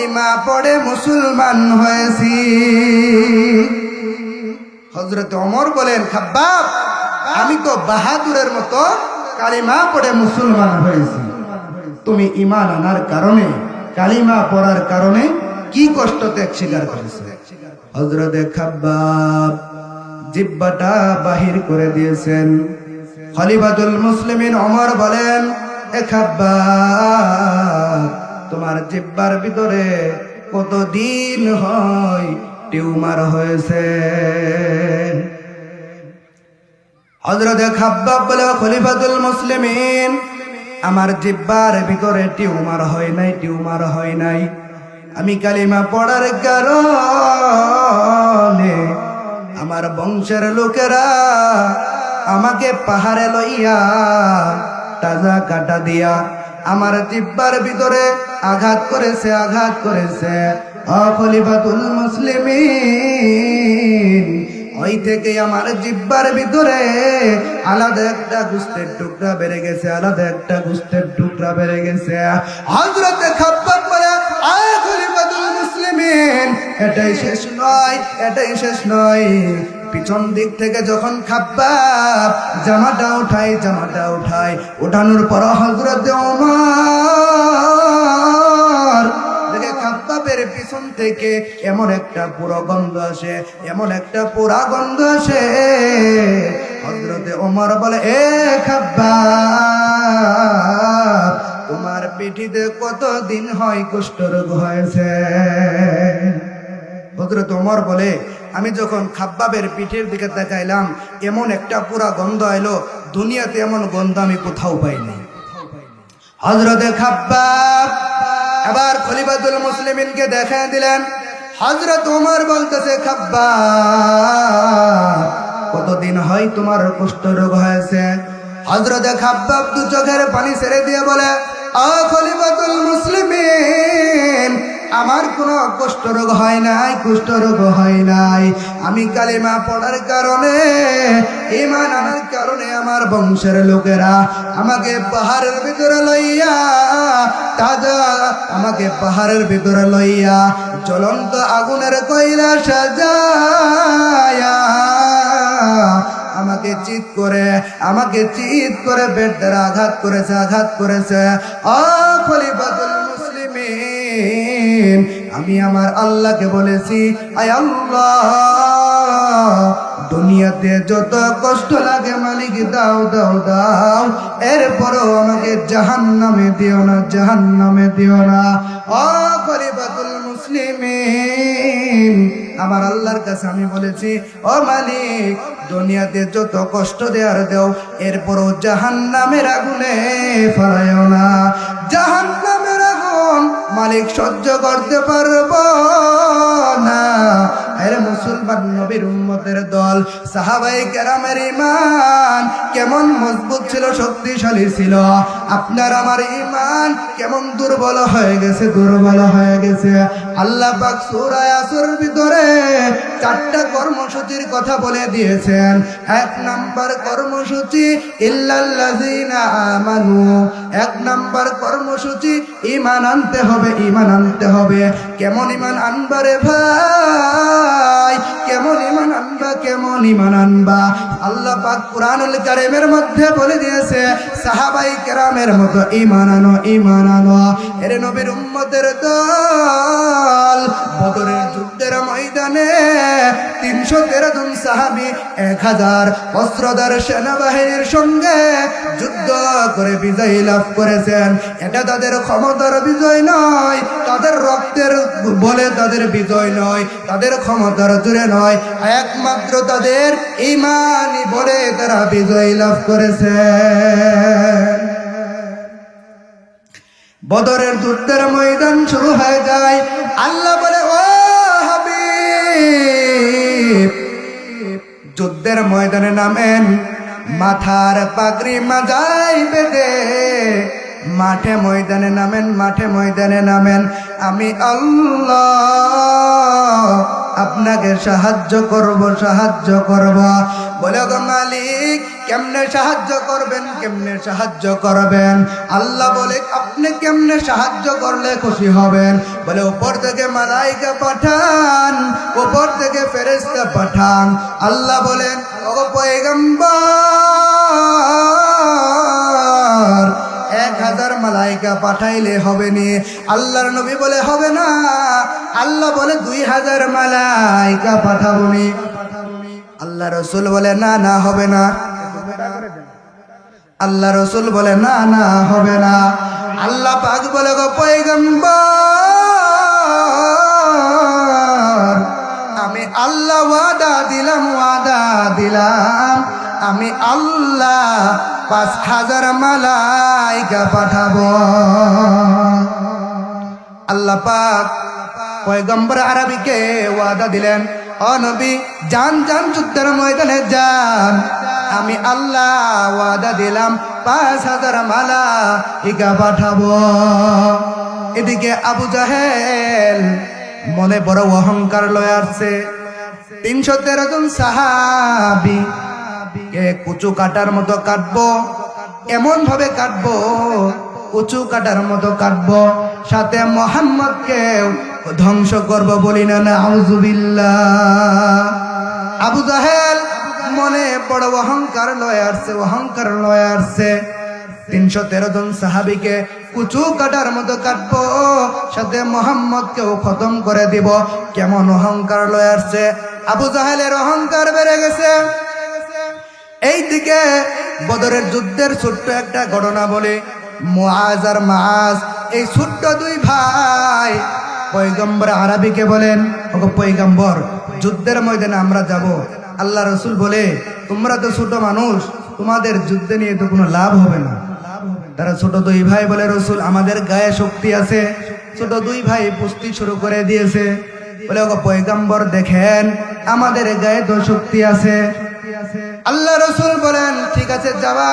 কালিমা পড়ে মুসলমান হয়েছি। হজরত অমর বলেন, খাব্বাব, আমি তো বাহাদুরের মতো কালিমা পড়ে মুসলমান হয়েছি। তুমি ইমান আনার কারণে, কালিমা পড়ার কারণে কি কষ্ট ত্যাগ স্বীকার করেছে? হজরত খাব্বাব জিব্বাটা বাহির করে দিয়েছেন। খলিফাতুল মুসলিমিন অমর বলেন, এ খাব্বাব তোমার জিব্বার ভিতরে কতদিন হয় টিউমার হয়েছে? হজরতে খাব্বাব বলে খলিফাতুল মুসলিমিন, আমার জিব্বার ভিতরে টিউমার হয় নাই, টিউমার হয় নাই। আমি কালিমা পড়ার কারণে আমার বংশের লোকেরা আমাকে পাহাড়ে লইয়া তাজা কাটা দিয়া আমার জিব্বার ভিতরে আঘাত করেছে আঘাত করেছে। অখলিফাতুল মুসলিমিন, ওই থেকে আমার জিব্বার ভিতরে আলাদা একটা গুস্তের টুকরা বেড়ে গেছে, আলাদা একটা গুস্তের টুকরা বেড়ে গেছে। হজরতে খাব্বাব বলে, আয় খলিফাতুল মুসলিমিন, এটাই শেষ নয়, এটাই শেষ নয়। পিছন দিক থেকে যখন খাব্বাব, জামাটা উঠাই জামাটা উঠাই উঠানোর পর হজরতে ওমর খাব্বাবের পিছন থেকে এমন একটা পুরো গন্ধ আসে, এমন একটা পুরা গন্ধ আসে। হজরতে ওমর বলে, এ খাব্বাব, তোমার পিঠিতে কতদিন হয় কুষ্ঠরোগ হয়েছে? হজরত ওমর বলে, আমি যখন খাব্বাবের পিঠের দিকে তাকাইলাম, এমন একটা পুরা গন্ধ এলো দুনিয়াতে এমন গন্ধ আমি কোথাও পাইনি হজরতে খাব্বাব এবার খলিফাতুল মুসলিমিনকে দেখা দিলেন হজরত ওমর বলতেছে, খাব্বাব, কতদিন হয় তোমার কুষ্ঠ রোগ হয়েছে? হজরতে খাব্বাব দু চোখের পানি ছেড়ে দিয়ে বলে, আ খলিফাতুল মুসলিমিন আমার কোনো কুষ্ঠ রোগ হয় নাই কুষ্ঠ রোগ হয় নাই। আমি কালিমা পড়ার কারণে ইমান আনার কারণে আমার বংশের লোকেরা আমাকে পাহাড়ের ভিতরে লইয়া, তাজা আমাকে পাহাড়ের ভিতরে লইয়া জ্বলন্ত আগুনের কয়লা সাজায়া আমাকে চিৎ করে, আমাকে চিৎ করে বেড দ্বারা আঘাত করেছে আঘাত করেছে। অ খলিফাতুল মুসলিমিন আমি আমার আল্লাহকে বলেছি, আয় আল্লাহ, দুনিয়াতে যত কষ্ট লাগে মালিক, দাও দাও দাও, এরপরও আমাকে জাহান নামে দিও না জাহান নামে দিও না। ও খলিফাতুল মুসলিমিন, আমার আল্লাহর কাছে আমি বলেছি, ও মালিক, দুনিয়াতে যত কষ্ট দেওয়ার দেও, এরপরও জাহান নামের আগুনে ফলায়ও না। জাহান আগুন মালিক সহ্য করতে পারব না। এর মুসলমান নবীর উম্মতের দল। সাহাবাই কেরামের ইমান কেমন মজবুত ছিল, শক্তিশালী ছিল? আপনার আমার ইমান কেমন দুর্বল হয়ে গেছে, দুর্বল হয়ে গেছে? আল্লাহ পাক সূরা আসর ভিতরে চারটা কর্মসূচির কথা বলে দিয়েছেন। এক নাম্বার কর্মসূচি, ইল্লাল্লাযিনা আমানু। এক নাম্বার কর্মসূচি ইমান আনতে হবে ইমান আনতে হবে। কেমন ইমান আনবারে ভাই? কেমন ইমান আনবা, কেমন ইমান আনবা? আল্লাহ পাক কুরআনুল কারীমের মধ্যে বলে দিয়েছে, সাহাবাই কেরামের মতো ইমান আনো ইমান আনো। এর নবীর উম্মতের দল, বদরের যুদ্ধের ময়দানে তিনশো তেরো জন সাহাবি, এক হাজার অস্ত্রধার সেনাবাহিনীর সঙ্গে যুদ্ধ করে বিজয় লাভ করেছেন। এটা তাদের ক্ষমতার বিজয় নয়, তাদের রক্তের বলে তাদের বিজয় নয়, তাদের ক্ষমতার জুড়ে নয়, একমাত্র তাদের ইমানই বলে তারা বিজয় লাভ করেছে। বদরের যুদ্ধের ময়দান শুরু হয়ে যায়। আল্লাহ বলে, ও হাবিব, যুদ্ধের ময়দানে নামেন, মাথার পাগড়ি মাজাই বেঁধে মাঠে ময়দানে নামেন, মাঠে ময়দানে নামেন। আমি আল্লাহ আপনাকে সাহায্য করব সাহায্য করব। বলে গো মালিক, কেমনে সাহায্য করবেন, কেমনে সাহায্য করবেন? আল্লাহ বলে, আপনি কেমনে সাহায্য করলে খুশি হবেন? বলে, উপর থেকে মালাইকা পাঠান, উপর থেকে ফেরেস্তা পাঠান। আল্লাহ বলেন, ও পয়গম্বর মালাইকা পাঠাইলে হবে নি। আল্লাহর নবী বলে, হবে না। আল্লাহ বলে, দুই হাজার মালাইকা পাঠাবো নি। আল্লাহ রসুল বলে, না না, হবে না। আল্লাহ রসুল বলে, না না, হবে না। আল্লাহ পাক বলে, গো পয়গম্বর, আমি আল্লাহ ওয়াদা দিলাম ওয়াদা দিলাম। আমি আল্লাহ পাঁচ হাজার মালাইকা পাঠাব। আল্লাহ পাক পয়গম্বর আরবিকে ওয়াদা দিলেন, ও নবী, যান যান, যুদ্ধের ময়দানে যান। আমি আল্লাহ ওয়াদা দিলাম, পাঁচ হাজার মালা ইকা পাঠাবো। এদিকে আবু জাহেল মনে বড় অহংকার লয়ে আসছে। তিনশো তেরো জন সাহাবি কে কুচু কাটার মতো কাটবো, এমন ভাবে কাটবো উঁচু কাটার মতো কাটবো, সাথে মোহাম্মদকে ধ্বংস করব বলি না না আবু জাহেল মনে বড় অহংকার লয়ে আসছে, অহংকার লয়ে আসছে। তিনশো তেরো জন সাহাবিকে কুচু কাটার মতো কাটবো, সাথে মোহাম্মদকেও খতম করে দিব। কেমন অহংকার লয়ে আসছে? আবু জাহেলের অহংকার বেড়ে গেছে। এই দিকে বদরের যুদ্ধের ছোট্ট একটা ঘটনা বলে মুআজ আর মাআজ, এই ছোট্ট দুই ভাই পয়গম্বর আরবিকে বলেন, ওগো পয়গম্বর, যুদ্ধের ময়দানে আমরা যাব। আল্লাহ রসুল বলে, তোমরা তো ছোট মানুষ, তোমাদের যুদ্ধে নিয়ে তো কোনো লাভ হবে না। তারা ছোট দুই ভাই বলে, রসুল, আমাদের গায়ে শক্তি আছে। ছোট দুই ভাই পুষ্টি শুরু করে দিয়েছে। বলে, ওগো পয়গম্বর, দেখেন, আমাদের গায়ে তো শক্তি আছে। আল্লাহ রসুল বলেন, ঠিক আছে, যাবা।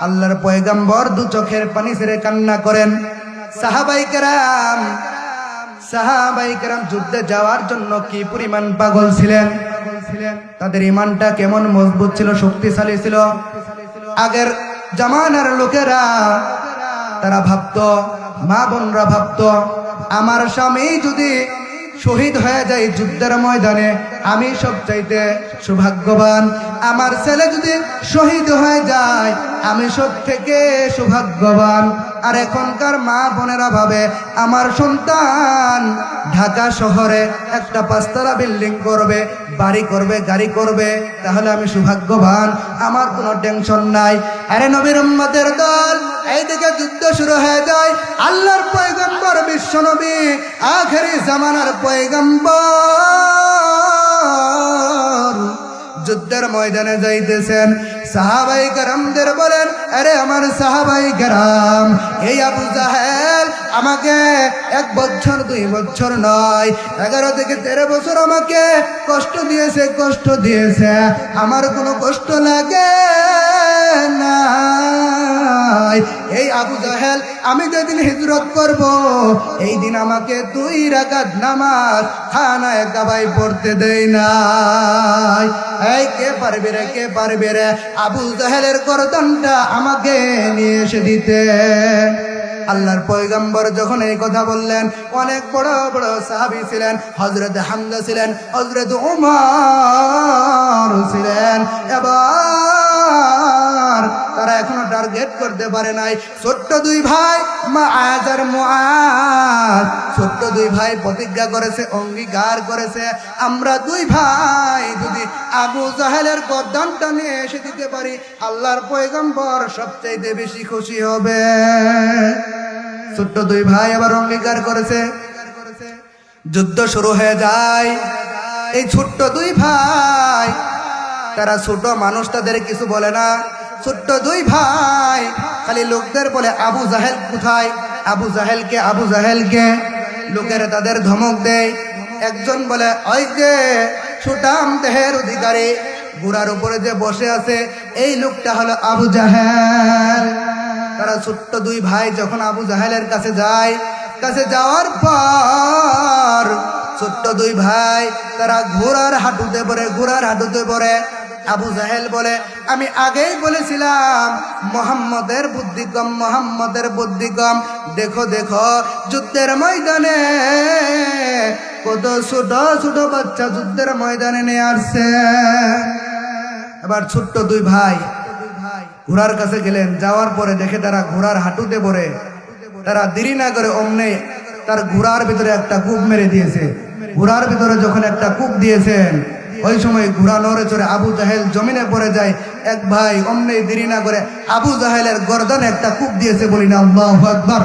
আল্লাহর পয়গাম্বর দু চোখের পানি ছেড়ে কান্না করেন। সাহাবাই কেরাম সাহাবাই কেরাম যুদ্ধে যাওয়ার জন্য কি পরিমাণ পাগল ছিলেন? তাদের ইমানটা কেমন মজবুত ছিল, শক্তিশালী ছিল? আগের জামানার লোকেরা, তারা ভাবতো, মা বোনরা ভাবতো, আমার স্বামী যদি শহীদ হয়ে যায় যুদ্ধের ময়দানে, আমি সবচাইতে সৌভাগ্যবান। আমার ছেলে যদি শহীদ হয়ে যায়, আমি সব থেকে সৌভাগ্যবান। আর এখনকার মা বোনেরা ভাবে, আমার সন্তান ঢাকা শহরে একটা পাঁচতলা বিল্ডিং করবে, বাড়ি করবে, গাড়ি করবে, তাহলে আমি সৌভাগ্যবান। আমার কোনো টেনশন নাই। আরে নবীর দল এইদিকে যুদ্ধ শুরু হয়ে যায়। আল্লাহর পয়গম্বর বিশ্ব নবী আখেরি জামানার পয়গম্বর। যুদ্ধের ময়দানে যাইতেছেন। সাহাবাই কারামদের বলেন, আরে আমার সাহাবাই কারাম, এই আবু জাহেল আমাকে এক বছর, দুই বছর নয়, এগারো থেকে তেরো বছর আমাকে কষ্ট দিয়েছে কষ্ট দিয়েছে। আমার কোনো কষ্ট লাগে না। এই আবু জাহেল, আমি যেদিন হিজরত করব এই দিন আমাকে দুই রাকাত নামাজ খানায় কাবাই পড়তে দেই নাই। এই কে পারবে রে, কে পারবে রে? আবু জাহেলের গরদনটা আমাকে নিয়ে এসে দিতে। আল্লাহর পয়গম্বর যখন এই কথা বললেন, অনেক বড় বড় সাহাবি ছিলেন হজরত হামজা ছিলেন হজরত উমর ছিলেন। এবার তারা এখনও টার্গেট করতে পারে নাই। ছোট্ট দুই ভাই মা আজার মুআজ। ছোট্ট দুই ভাই প্রতিজ্ঞা করেছে, অঙ্গীকার করেছে। আমরা দুই ভাই যদি আবু জাহেলের গদ্দানটা নিয়ে এসে দিতে পারি, আল্লাহর পয়গম্বর সবচাইতে বেশি খুশি হবে। ছোট্ট দুই ভাই আবার অঙ্গীকার করেছে। যুদ্ধ শুরু হয়ে যায়। এই ছোট্ট দুই ভাই, তারা ছোট মানুষ, তাদের কিছু বলে না। ছোট্ট দুই ভাই। খালি লোকদের বলে, আবু জাহেল কোথায়? আবু জাহেলকে আবু জাহেলকে। লোকেরা তাদের ধমক দেয়। একজন বলে, ওই যে সুটাম দেহের অধিকারী। ঘোড়ার উপরে যে বসে আছে, এই লোকটা হলো আবু জাহেল। তারা ছোট্ট দুই ভাই যখন আবু জাহেলের কাছে যায়, কাছে যাওয়ার পর ছোট্ট দুই ভাই তারা ঘোড়ার হাঁটুতে পরে ঘোড়ার হাঁটুতে পড়ে। আবু জাহেল বলে, আমি আগেই বলেছিলাম, মোহাম্মদের বুদ্ধি কম মোহাম্মদের বুদ্ধি কম দেখো দেখো, যুদ্ধের ময়দানে কত ছোট ছোট বাচ্চা যুদ্ধের ময়দানে নিয়ে আসছে। এবার ছোট্ট দুই ভাই ঘোড়ার কাছে গেলেন। যাওয়ার পরে দেখে তারা ঘোড়ার হাঁটুতে পড়ে। তারা দেরি না করে অমনে তার ঘোড়ার ভিতরে একটা কূপ মেরে দিয়েছে। ঘোড়ার ভিতরে যখন একটা কূপ দিয়েছেন ওই সময় ঘোড়া নড়ে চড়ে আবু জাহেল জমিনে পড়ে যায়। এক ভাই অমনে দেরি না করে আবু জাহেলের গর্দনে একটা কূপ দিয়েছে বলি না, আল্লাহু আকবার।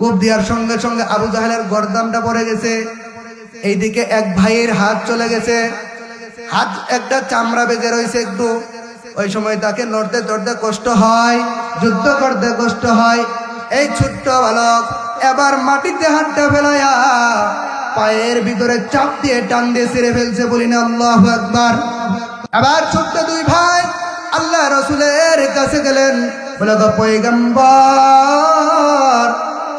কূপ দেওয়ার সঙ্গে সঙ্গে আবু জাহেলের গর্দানটা পড়ে গেছে। এইদিকে এক ভাইয়ের হাত চলে গেছে। হাত একটা চামড়া বেজে রয়েছে একটু। ওই সময় তাকে নড়তে চড়তে কষ্ট হয়, যুদ্ধ করতে কষ্ট হয়। এই ছোট্ট বালক এবার মাটিতে হাতটা ফেলাইয়া পায়ের ভিতরে চাপ দিয়ে টান দিয়ে ছেড়ে ফেলছে বলি না, আল্লাহ একবার আবার ছোট্ট দুই ভাই আল্লাহ রসুলের কাছে গেলেন, বলে, তো পৈগম্বর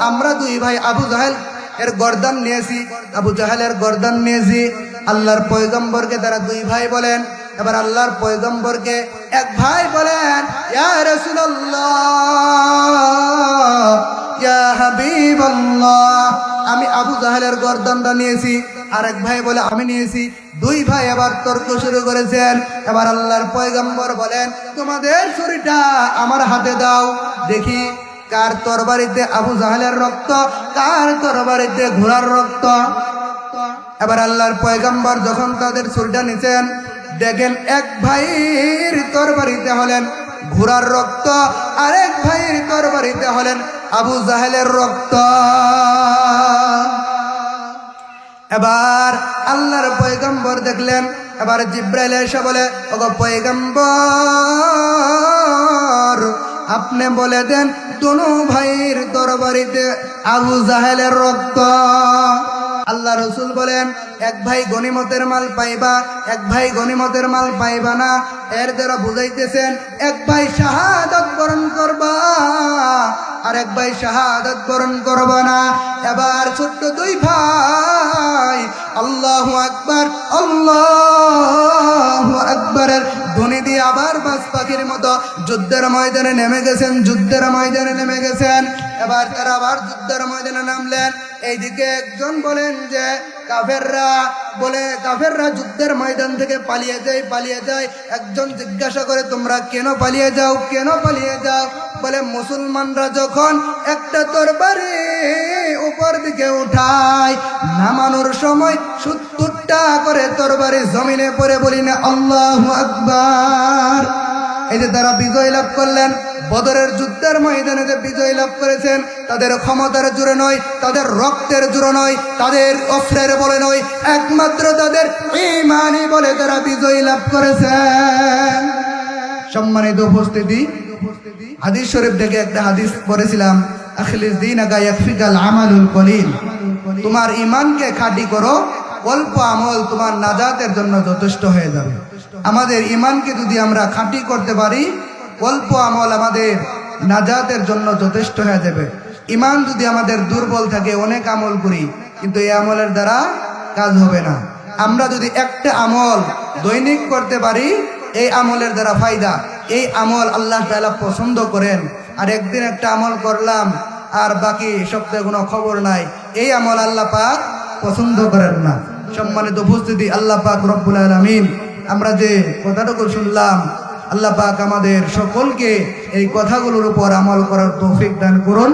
আমরা দুই ভাই আবু জাহেল এর গর্দান নিয়েছি, আবু জাহেলের গর্দান নিয়েছি। আল্লাহর পয়গম্বরকে তারা দুই ভাই বলেন এবার আল্লাহর পয়গম্বরকে এক ভাই বলেন আমি আবু জাহেলের গর্দানটা নিয়েছি আর এক ভাই বলে, আমি নিয়েছি। দুই ভাই আবার তর্ক শুরু করেছেন। এবার আল্লাহর পয়গম্বর বলেন, তোমাদের ছুরিটা আমার হাতে দাও। দেখি, কার তরবারিতে আবু জাহেলের রক্ত, কার তরবারিতে ঘোড়ার রক্ত? এবার আল্লাহর পয়গম্বর যখন তাদের ছুরিটা নিছেন দেখেন এক ভাইয়ের তরবারিতে হলেন ঘোড়ার রক্ত আরেক ভাইয়ের তরবারিতে হলেন আবু জাহেলের রক্ত। এবার আল্লাহর পয়গম্বর দেখলেন, এবার জিব্রাইল এসে বলে, ওগো পয়গম্বর, আপনি বলে দেন, দোনো ভাইয়ের তরবারিতে আবু জাহেলের রক্ত। আল্লাহ রসুল বলেন, এক ভাই গনিমতের মাল পাইবা, এক ভাই গনিমতের মাল পাইবা না। এর দ্বারা বুঝাইতেছেন, এক ভাই শাহাদত বরণ করবা আর এক ভাই শাহাদত বরণ করবা না। এবার ছোট্ট দুই ভাই, আল্লাহ আকবার, আল্লাহ আকবরের ধ্বনি দিয়ে আবার বাস পাখির মতো যুদ্ধের ময়দানে নেমে গেছেন, যুদ্ধের ময়দানে নেমে গেছেন। এবার তারা আবার যুদ্ধের ময়দানে নামলেন। এইদিকে একজন বলেন যে, কাফেররা বলে, কাফেররা যুদ্ধের ময়দান থেকে পালিয়ে যায় পালিয়ে যায়। একজন জিজ্ঞাসা করে, তোমরা কেন পালিয়ে যাও, কেন পালিয়ে যাও? বলে, মুসলমানরা যখন একটা তরবারি উপর দিকে উঠায়, নামানোর সময় সত্তরটা করে তরবারি জমিনে পড়ে বলি না, আল্লাহ আকবার। এই যে তারা বিজয় লাভ করলেন। বদরের যুদ্ধের ময়দানে যে বিজয় লাভ করেছেন, তাদের ক্ষমতার জোরে নয়, তাদের রক্তের জোরে নয়, তাদের অস্ত্রের বলে নয়, একমাত্র তাদের ইমানই বলে তারা বিজয় লাভ করেছেন। সম্মানিত উপস্থিতি, হাদিস শরীফ থেকে একটা হাদিস পড়েছিলাম তোমার ইমানকে খাঁটি করো, অল্প আমল তোমার নাজাতের জন্য যথেষ্ট হয়ে যাবে। আমাদের ইমানকে যদি আমরা খাঁটি করতে পারি অল্প আমল আমাদের নাজাতের জন্য যথেষ্ট হয়ে যাবে। ইমান যদি আমাদের দুর্বল থাকে, অনেক আমল করি, কিন্তু এই আমলের দ্বারা কাজ হবে না। আমরা যদি একটা আমল দৈনিক করতে পারি, এই আমলের দ্বারা ফায়দা। এই আমল আল্লাহ তাআলা পছন্দ করেন, আর একদিন একটা আমল করলাম, আর বাকি সপ্তাহে কোনো খবর নাই, এই আমল আল্লাহ পাক পছন্দ করেন না। সম্মানিত উপস্থিতি, আল্লাহ পাক রব্বুল আলমিন, আমরা যে কথাটুকু শুনলাম আল্লাহ পাক আমাদের সকলকে এই কথাগুলোর উপর আমল করার তৌফিক দান করুন।